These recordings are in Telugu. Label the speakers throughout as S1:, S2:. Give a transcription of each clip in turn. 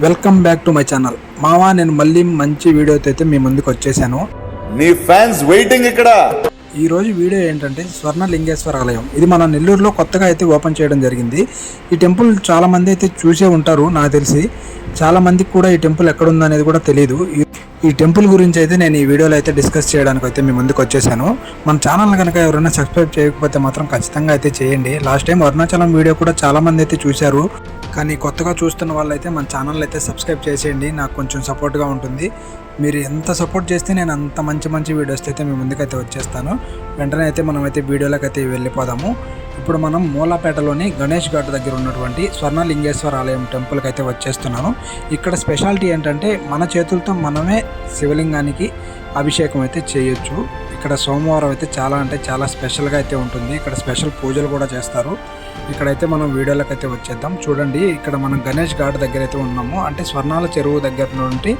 S1: Welcome back to my channel. మావా నేను మళ్ళీ మంచి వీడియోతో అయితే మీ ముందుకు వచ్చేసాను.
S2: నీ ఫ్యాన్స్ వెయిటింగ్ ఇక్కడ.
S1: ఈ రోజు వీడియో ఏంటంటే స్వర్ణ లింగేశ్వర ఆలయం. ఇది మన నెల్లూరులో కొత్తగా అయితే ఓపెన్ చేయడం జరిగింది. ఈ టెంపుల్ చాలా మంది అయితే చూసే ఉంటారు నాకు తెలిసి. చాలా మందికి కూడా ఈ టెంపుల్ ఎక్కడ ఉందో అనేది కూడా తెలియదు ఈ- ఈ టెంపుల్ గురించి అయితే నేను ఈ వీడియోలో అయితే డిస్కస్ చేయడానికి అయితే మీ ముందుకు వచ్చేసాను. మన ఛానల్ కనుక ఎవరైనా సబ్స్క్రైబ్ చేయకపోతే మాత్రం ఖచ్చితంగా అయితే చేయండి. లాస్ట్ టైం అరుణాచలం వీడియో కూడా చాలా మంది అయితే చూశారు. కానీ కొత్తగా చూస్తున్న వాళ్ళైతే మన ఛానల్ అయితే సబ్స్క్రైబ్ చేసేయండి. నాకు కొంచెం సపోర్ట్గా ఉంటుంది. మీరు ఎంత సపోర్ట్ చేస్తే నేను అంత మంచి మంచి వీడియోస్ అయితే మీ ముందుకైతే వచ్చేస్తాను. వెంటనే అయితే మనం అయితే వీడియోలోకి అయితే వెళ్ళిపోదాము. ఇప్పుడు మనం మూలాపేటలోని గణేష్ ఘాట్ దగ్గర ఉన్నటువంటి స్వర్ణలింగేశ్వర ఆలయం టెంపుల్కి అయితే వచ్చేస్తున్నాను. ఇక్కడ స్పెషాలిటీ ఏంటంటే మన చేతులతో మనమే శివలింగానికి అభిషేకం అయితే చేయొచ్చు. ఇక్కడ సోమవారం అయితే చాలా అంటే చాలా స్పెషల్గా అయితే ఉంటుంది. ఇక్కడ స్పెషల్ పూజలు కూడా చేస్తారు. ఇక్కడైతే మనం వీడియోలకు అయితే వచ్చేద్దాం. చూడండి ఇక్కడ మనం గణేష్ ఘాట్ దగ్గర అయితే ఉన్నాము. అంటే స్వర్ణాల చెరువు దగ్గర నుండి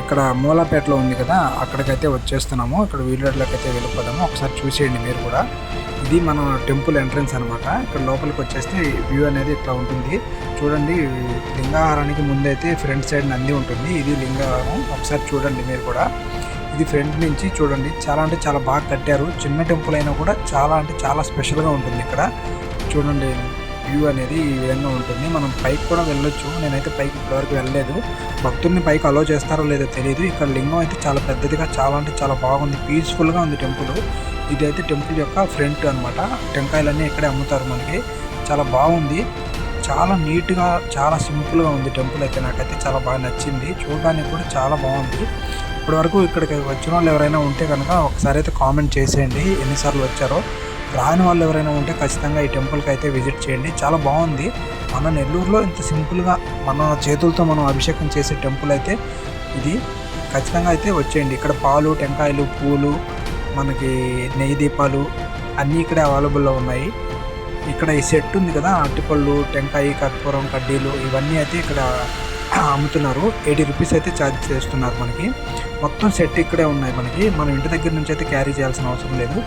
S1: ఇక్కడ మూలాపేటలో ఉంది కదా అక్కడికైతే వచ్చేస్తున్నాము. ఇక్కడ వీడియోలకు అయితే వెళ్ళిపోదాము. ఒకసారి చూసేయండి మీరు కూడా. ఇది మన టెంపుల్ ఎంట్రన్స్ అనమాట ఇక్కడ లోపలికి వచ్చేస్తే వ్యూ అనేది ఇట్లా ఉంటుంది. చూడండి లింగాహారానికి ముందైతే ఫ్రంట్ సైడ్ నంది ఉంటుంది. ఇది లింగాహారం. ఒకసారి చూడండి మీరు కూడా. ఇది ఫ్రంట్ నుంచి చూడండి. చాలా అంటే చాలా బాగా కట్టారు. చిన్న టెంపుల్ అయినా కూడా చాలా అంటే చాలా స్పెషల్గా ఉంటుంది ఇక్కడ. చూడండి వ్యూ అనేది ఈ విధంగా ఉంటుంది. మనం పైకి కూడా వెళ్ళొచ్చు. నేనైతే పైకి ఇప్పటివరకు వెళ్ళలేదు. భక్తుల్ని పైకి అలో చేస్తారో లేదో తెలియదు ఇక్కడ లింగం అయితే చాలా పెద్దదిగా చాలా అంటే చాలా బాగుంది. పీస్ఫుల్గా ఉంది టెంపుల్. ఇదైతే టెంపుల్ యొక్క ఫ్రంట్ అన్నమాట. టెంకాయలన్నీ ఇక్కడే అమ్ముతారు మనకి. చాలా బాగుంది. చాలా నీట్గా చాలా సింపుల్గా ఉంది టెంపుల్ అయితే. నాకైతే చాలా బాగా నచ్చింది. చూడడానికి కూడా చాలా బాగుంది. ఇప్పటివరకు ఇక్కడికి వచ్చిన వాళ్ళు ఎవరైనా ఉంటే కనుక ఒకసారి అయితే కామెంట్ చేసేయండి. ఎన్నిసార్లు వచ్చారో? రాని వాళ్ళు ఎవరైనా ఉంటే ఖచ్చితంగా ఈ టెంపుల్కి అయితే విజిట్ చేయండి. చాలా బాగుంది. మన నెల్లూరులో ఇంత సింపుల్గా మన చేతులతో మనం అభిషేకం చేసే టెంపుల్ అయితే ఇది. ఖచ్చితంగా అయితే వచ్చేయండి. ఇక్కడ పాలు టెంకాయలు పూలు మనకి నెయ్యి దీపాలు అన్నీ ఇక్కడే అవైలబుల్లో ఉన్నాయి. ఇక్కడ ఈ సెట్ ఉంది కదా అరటిపళ్ళు టెంకాయ కర్పూరం కడ్డీలు ఇవన్నీ అయితే ఇక్కడ అమ్ముతున్నారు. ఎయిటీ రూపీస్ అయితే ఛార్జ్ చేస్తున్నారు మనకి. మొత్తం సెట్ ఇక్కడే ఉన్నాయి మనకి. మనం ఇంటి దగ్గర నుంచి అయితే క్యారీ చేయాల్సిన అవసరం లేదు.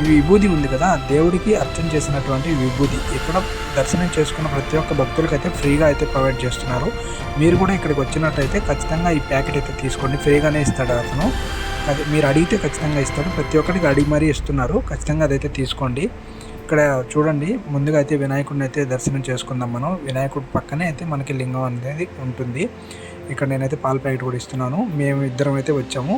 S1: ఈ విభూది ఉంది కదా దేవుడికి అర్చన చేసినటువంటి విభూది. ఇక్కడ దర్శనం చేసుకున్న ప్రతి ఒక్క భక్తులకి అయితే ఫ్రీగా అయితే ప్రొవైడ్ చేస్తున్నారు. మీరు కూడా ఇక్కడికి వచ్చినట్టయితే ఖచ్చితంగా ఈ ప్యాకెట్ అయితే తీసుకోండి. ఫ్రీగానే ఇస్తాడు అతను. అది మీరు అడిగితే ఖచ్చితంగా ఇస్తాడు. ప్రతి ఒక్కరికి అడిగి మరీ ఇస్తున్నారు. ఖచ్చితంగా అదైతే తీసుకోండి. ఇక్కడ చూడండి ముందుగా అయితే వినాయకుడిని అయితే దర్శనం చేసుకుందాం మనం. వినాయకుడి పక్కనే అయితే మనకి లింగం అనేది ఉంటుంది. ఇక్కడ నేనైతే పాల ప్యాకెట్ కూడా ఇస్తున్నాను. మేము ఇద్దరం అయితే వచ్చాము.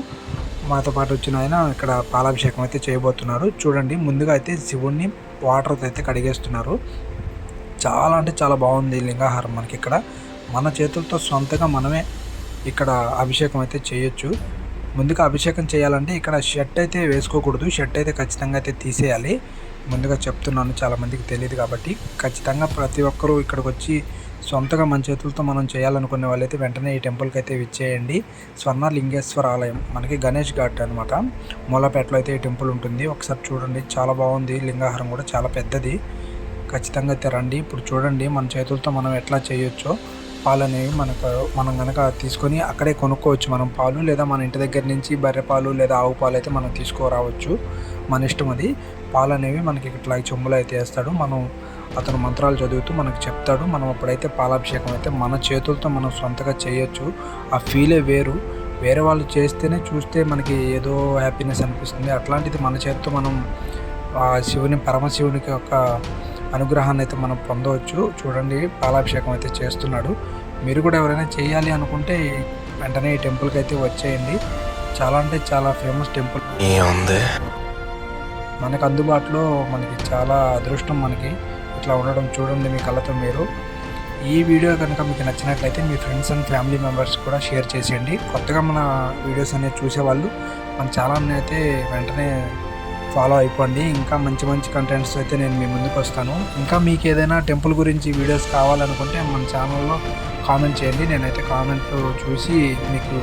S1: మాతో పాటు వచ్చిన ఆయన ఇక్కడ పాలాభిషేకం అయితే చేయబోతున్నారు. చూడండి ముందుగా అయితే శివుణ్ణి వాటర్తో అయితే కడిగేస్తున్నారు. చాలా అంటే చాలా బాగుంది లింగాహారం మనకి ఇక్కడ. మన చేతులతో సొంతగా మనమే ఇక్కడ అభిషేకం అయితే చేయొచ్చు. ముందుగా అభిషేకం చేయాలంటే ఇక్కడ షర్ట్ అయితే వేసుకోకూడదు. షర్ట్ అయితే ఖచ్చితంగా అయితే తీసేయాలి. ముందుగా చెప్తున్నాను చాలా మందికి తెలియదు కాబట్టి. ఖచ్చితంగా ప్రతి ఒక్కరూ ఇక్కడికి వచ్చి సొంతగా మన చేతులతో మనం చేయాలనుకునే వాళ్ళైతే వెంటనే ఈ టెంపుల్కి అయితే విచ్చేయండి స్వర్ణ లింగేశ్వర ఆలయం మనకి గణేష్ ఘాట్ అనమాట మూలపేటలో అయితే ఈ టెంపుల్ ఉంటుంది. ఒకసారి చూడండి చాలా బాగుంది. లింగాహారం కూడా చాలా పెద్దది. ఖచ్చితంగా అయితే రండి. ఇప్పుడు చూడండి మన చేతులతో మనం ఎట్లా చేయొచ్చో. పాలు అనేవి మనకు మనం కనుక తీసుకొని అక్కడే కొనుక్కోవచ్చు. మనం పాలు లేదా మన ఇంటి దగ్గర నుంచి బర్రె పాలు లేదా ఆవు పాలు అయితే మనం తీసుకురావచ్చు. మన ఇష్టం అది. పాలు అనేవి మనకి ఇట్లా చెంబులు అయితే వేస్తాడు. మనం అతను మంత్రాలు చదువుతూ మనకు చెప్తాడు. మనం అప్పుడైతే పాలాభిషేకం అయితే మన చేతులతో మనం సొంతగా చేయొచ్చు. ఆ ఫీలే వేరు. వేరే వాళ్ళు చేస్తేనే చూస్తే మనకి ఏదో హ్యాపీనెస్ అనిపిస్తుంది. అట్లాంటిది మన చేతితో మనం ఆ శివుని పరమశివునికి యొక్క అనుగ్రహాన్ని అయితే మనం పొందవచ్చు. చూడండి పాలాభిషేకం అయితే చేస్తున్నాడు. మీరు కూడా ఎవరైనా చేయాలి అనుకుంటే వెంటనే ఈ టెంపుల్కి అయితే వచ్చేయండి. చాలా అంటే చాలా ఫేమస్ టెంపుల్ మనకు అందుబాటులో మనకి చాలా అదృష్టం మనకి ఇట్లా ఉండడం చూడండి మీ కళ్ళతో మీరు. ఈ వీడియో కనుక మీకు నచ్చినట్లయితే మీ ఫ్రెండ్స్ అండ్ ఫ్యామిలీ మెంబర్స్ కూడా షేర్ చేసేయండి. కొత్తగా మన వీడియోస్ అనేది చూసేవాళ్ళు మన ఛానల్ని అయితే వెంటనే ఫాలో అయిపోండి. ఇంకా మంచి మంచి కంటెంట్స్ అయితే నేను మీ ముందుకు వస్తాను. ఇంకా మీకు ఏదైనా టెంపుల్ గురించి వీడియోస్ కావాలనుకుంటే మన ఛానల్లో కామెంట్ చేయండి. నేనైతే కామెంట్ చూసి మీకు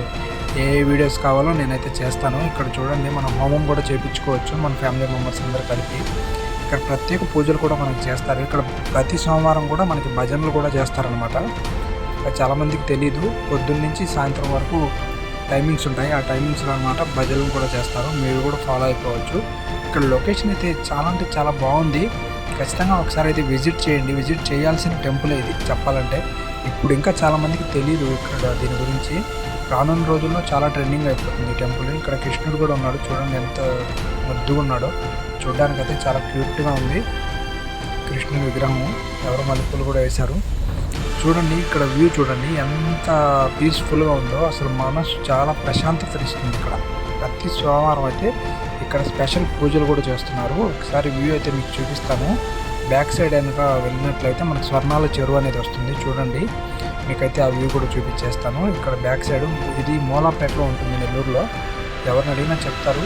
S1: ఏ వీడియోస్ కావాలో నేనైతే చేస్తాను. ఇక్కడ చూడండి మనం హోమం కూడా చేయించుకోవచ్చు మన ఫ్యామిలీ మెంబర్స్ అందరు కలిపి. ఇక్కడ ప్రత్యేక పూజలు కూడా మనకి చేస్తారు. ఇక్కడ ప్రతి సోమవారం కూడా మనకి భజనలు కూడా చేస్తారనమాట చాలామందికి తెలియదు పొద్దున్న నుంచి సాయంత్రం వరకు టైమింగ్స్ ఉంటాయి. ఆ టైమింగ్స్లో అనమాట భజనలు కూడా చేస్తారు. మీరు కూడా ఫాలో అయిపోవచ్చు. ఇక్కడ లొకేషన్ అయితే చాలా అంటే చాలా బాగుంది. ఖచ్చితంగా ఒకసారి అయితే విజిట్ చేయండి. విజిట్ చేయాల్సిన టెంపుల్ ఇది చెప్పాలంటే. ఇప్పుడు ఇంకా చాలా మందికి తెలియదు ఇక్కడ దీని గురించి. రానున్న రోజుల్లో చాలా ట్రెండింగ్ అయిపోతుంది ఈ టెంపుల్. ఇక్కడ కృష్ణుడు కూడా ఉన్నాడు. చూడండి ఎంత ముద్దుగా ఉన్నాడో. చూడడానికి అయితే చాలా క్యూట్గా ఉంది. కృష్ణుడి విగ్రహం. ఎవరు మల్లెపూలు కూడా వేశారు. చూడండి ఇక్కడ వ్యూ చూడండి ఎంత పీస్ఫుల్గా ఉందో. అసలు మనసు చాలా ప్రశాంతత ఇస్తుంది ఇక్కడ. ప్రతి సోమవారం అయితే ఇక్కడ స్పెషల్ పూజలు కూడా చేస్తున్నారు. ఒకసారి వ్యూ అయితే మీకు చూపిస్తాను. బ్యాక్ సైడ్ వెనుక వెళ్ళినట్లయితే మనకు స్వర్ణాల చెరువు అనేది వస్తుంది. చూడండి మీకైతే ఆ వ్యూ కూడా చూపించేస్తాను. ఇక్కడ బ్యాక్ సైడ్ ఇది మూలాపేటలో ఉంటుంది నెల్లూరులో. ఎవరిని అడిగినా చెప్తారు.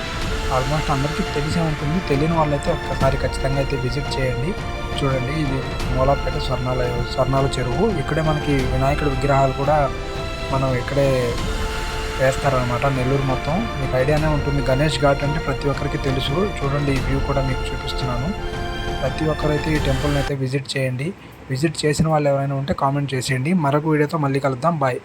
S1: ఆల్మోస్ట్ అందరికీ తెలిసే ఉంటుంది. తెలియని వాళ్ళైతే ఒక్కసారి ఖచ్చితంగా అయితే విజిట్ చేయండి. చూడండి ఇది మూలాపేట స్వర్ణాల స్వర్ణాల చెరువు. ఇక్కడే మనకి వినాయకుడి విగ్రహాలు కూడా మనం ఇక్కడే వేస్తారనమాట నెల్లూరు మొత్తం. మీకు ఐడియానే ఉంటుంది. గణేష్ ఘాట్ అంటే ప్రతి ఒక్కరికి తెలుసు. చూడండి ఈ వ్యూ కూడా మీకు చూపిస్తున్నాను. ప్రతి ఒక్కరైతే ఈ టెంపుల్ని అయితే విజిట్ చేయండి. విజిట్ చేసిన వాళ్ళు ఎవరైనా ఉంటే కామెంట్ చేసేయండి. మరొక వీడియోతో మళ్ళీ కలుద్దాం. బాయ్.